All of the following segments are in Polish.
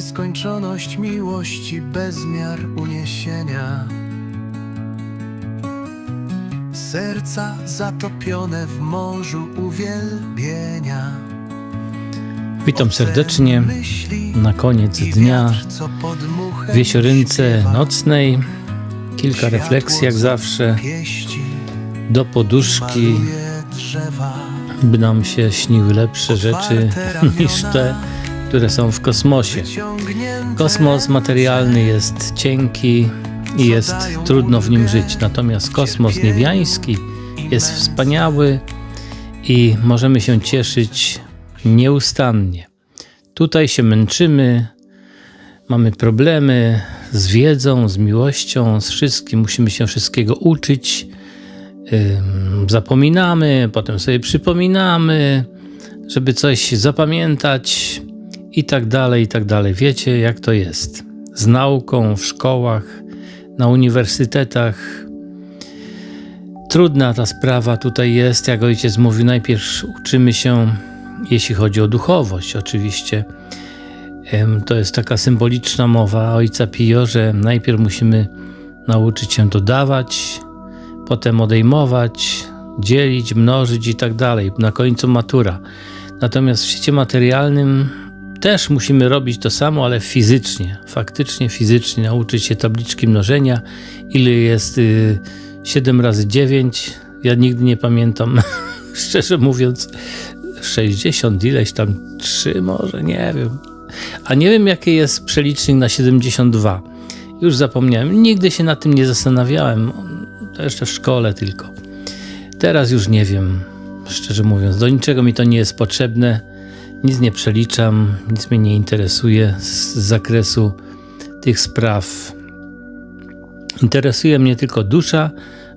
Nieskończoność miłości, bezmiar uniesienia. Serca zatopione w morzu uwielbienia. Witam serdecznie na koniec dnia w Jesiorynce nocnej. Kilka refleksji jak zawsze do poduszki, by nam się śniły lepsze rzeczy niż te, które są w kosmosie. Kosmos materialny jest cienki i jest trudno w nim żyć, natomiast kosmos niebiański jest wspaniały i możemy się cieszyć nieustannie. Tutaj się męczymy, mamy problemy z wiedzą, z miłością, z wszystkim. Musimy się wszystkiego uczyć. Zapominamy, potem sobie przypominamy, żeby coś zapamiętać i tak dalej, i tak dalej. Wiecie, jak to jest z nauką w szkołach, na uniwersytetach. Trudna ta sprawa tutaj jest, jak ojciec mówił, najpierw uczymy się, jeśli chodzi o duchowość, oczywiście. To jest taka symboliczna mowa ojca Pio, że najpierw musimy nauczyć się dodawać, potem odejmować, dzielić, mnożyć i tak dalej. Na końcu matura. Natomiast w świecie materialnym też musimy robić to samo, ale fizycznie, faktycznie fizycznie, nauczyć się tabliczki mnożenia, ile jest y, 7 razy 9. Ja nigdy nie pamiętam, szczerze mówiąc, 60 ileś tam 3 może, nie wiem. A nie wiem jaki jest przelicznik na 72. Już zapomniałem, nigdy się nad tym nie zastanawiałem. To jeszcze w szkole tylko. Teraz już nie wiem, szczerze mówiąc, do niczego mi to nie jest potrzebne. Nic nie przeliczam, nic mnie nie interesuje z zakresu tych spraw. Interesuje mnie tylko dusza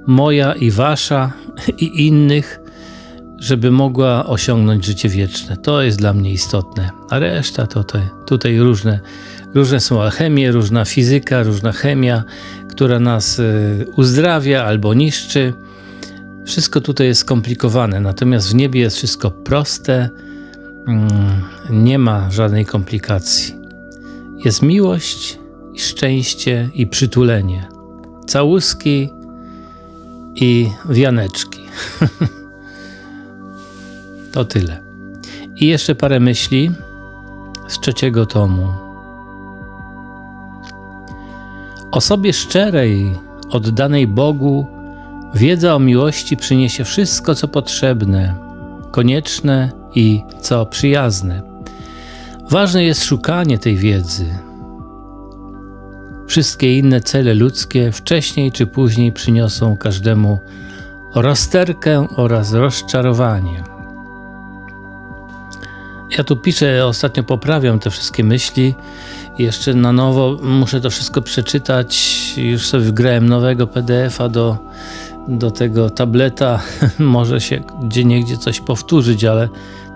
moja i wasza i innych, żeby mogła osiągnąć życie wieczne. To jest dla mnie istotne. A reszta to tutaj, tutaj różne, różne są alchemie, różna fizyka, różna chemia, która nas y, uzdrawia albo niszczy. Wszystko tutaj jest skomplikowane, natomiast w niebie jest wszystko proste, nie ma żadnej komplikacji. Jest miłość, i szczęście i przytulenie, całuski i wianeczki. to tyle. I jeszcze parę myśli z trzeciego tomu. Osobie szczerej, oddanej Bogu, wiedza o miłości przyniesie wszystko, co potrzebne, konieczne i co przyjazne. Ważne jest szukanie tej wiedzy. Wszystkie inne cele ludzkie wcześniej czy później przyniosą każdemu rozterkę oraz rozczarowanie. Ja tu piszę, ostatnio poprawiam te wszystkie myśli. Jeszcze na nowo muszę to wszystko przeczytać. Już sobie wgrałem nowego PDF-a do, do tego tableta. Może się gdzie niegdzie coś powtórzyć, ale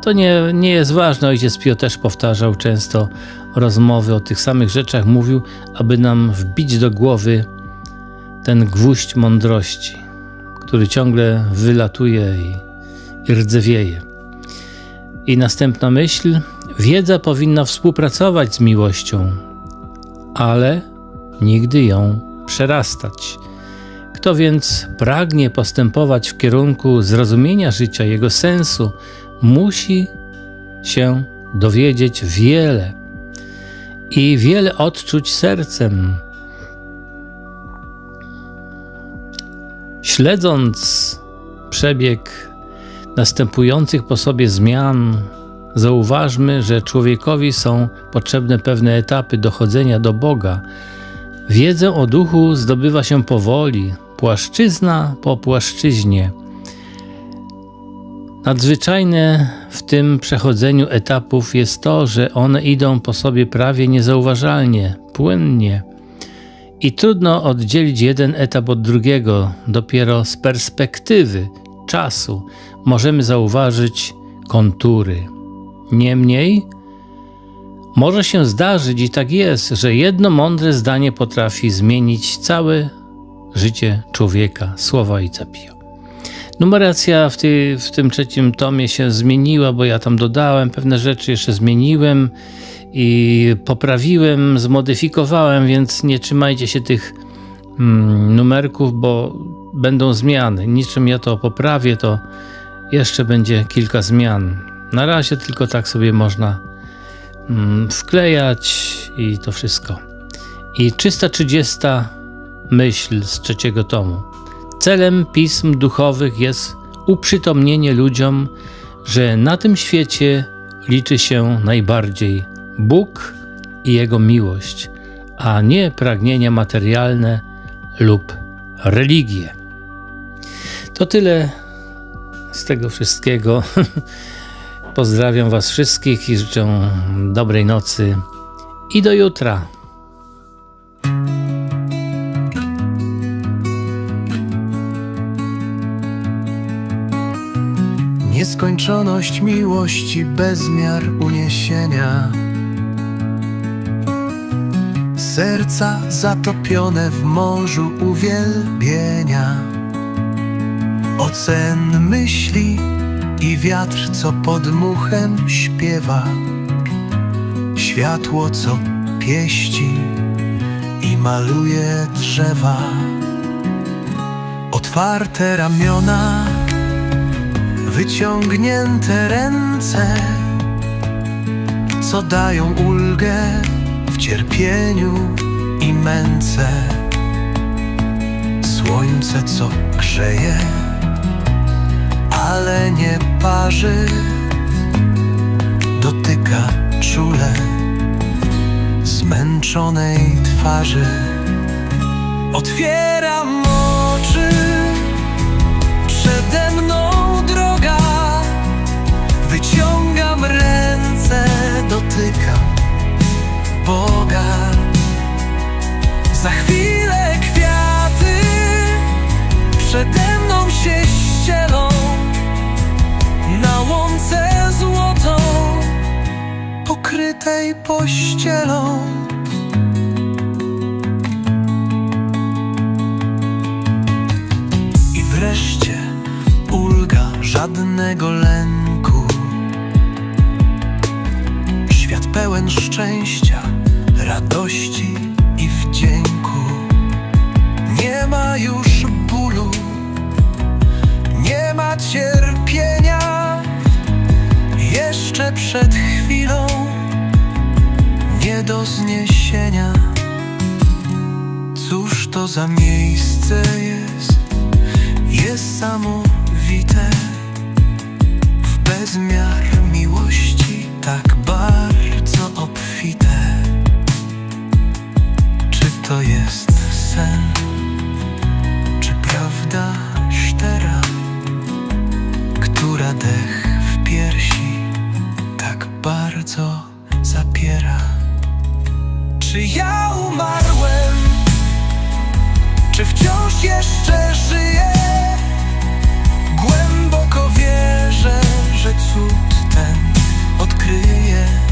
to nie, nie jest ważne. Ojciec Pio też powtarzał często rozmowy o tych samych rzeczach. Mówił, aby nam wbić do głowy ten gwóźdź mądrości, który ciągle wylatuje i, i rdzewieje. I następna myśl: wiedza powinna współpracować z miłością, ale nigdy ją przerastać. Kto więc pragnie postępować w kierunku zrozumienia życia, jego sensu, musi się dowiedzieć wiele i wiele odczuć sercem. Śledząc przebieg następujących po sobie zmian, zauważmy, że człowiekowi są potrzebne pewne etapy dochodzenia do Boga. Wiedzę o duchu zdobywa się powoli, płaszczyzna po płaszczyźnie. Nadzwyczajne w tym przechodzeniu etapów jest to, że one idą po sobie prawie niezauważalnie, płynnie. I trudno oddzielić jeden etap od drugiego. Dopiero z perspektywy czasu możemy zauważyć kontury. Niemniej, może się zdarzyć i tak jest, że jedno mądre zdanie potrafi zmienić całe życie człowieka. Słowa Ojca Pio. Numeracja w, ty, w tym trzecim tomie się zmieniła, bo ja tam dodałem pewne rzeczy, jeszcze zmieniłem i poprawiłem, zmodyfikowałem, więc nie trzymajcie się tych mm, numerków, bo będą zmiany. Niczym ja to poprawię, to jeszcze będzie kilka zmian. Na razie tylko tak sobie można mm, wklejać i to wszystko. I 330 myśl z trzeciego tomu. Celem pism duchowych jest uprzytomnienie ludziom, że na tym świecie liczy się najbardziej Bóg i Jego miłość, a nie pragnienia materialne lub religie. To tyle z tego wszystkiego. Pozdrawiam Was wszystkich i życzę dobrej nocy i do jutra. Nieskończoność miłości, bezmiar uniesienia. Serca zatopione w morzu uwielbienia. Ocen myśli i wiatr, co pod muchem śpiewa. Światło, co pieści i maluje drzewa. Otwarte ramiona wyciągnięte ręce, co dają ulgę w cierpieniu i męce. Słońce, co grzeje, ale nie parzy, dotyka czule zmęczonej twarzy. Otwieram Pościelą I wreszcie ulga żadnego lęku. Świat pełen szczęścia, radości i wdzięku. Nie ma już bólu, nie ma cierpienia. Jeszcze przed chwilą do zniesienia. Cóż to za miejsce jest? niesamowite w bezmiar miłości tak bardzo obfite. Czy to jest sen, czy prawda szczera, która dech w piersi tak bardzo zapiera? Czy ja umarłem? Czy wciąż jeszcze żyję? Głęboko wierzę, że cud ten odkryję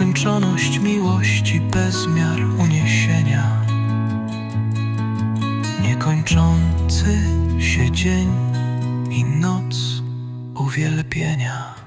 Nieskończoność miłości, bezmiar uniesienia. Niekończący się dzień i noc uwielbienia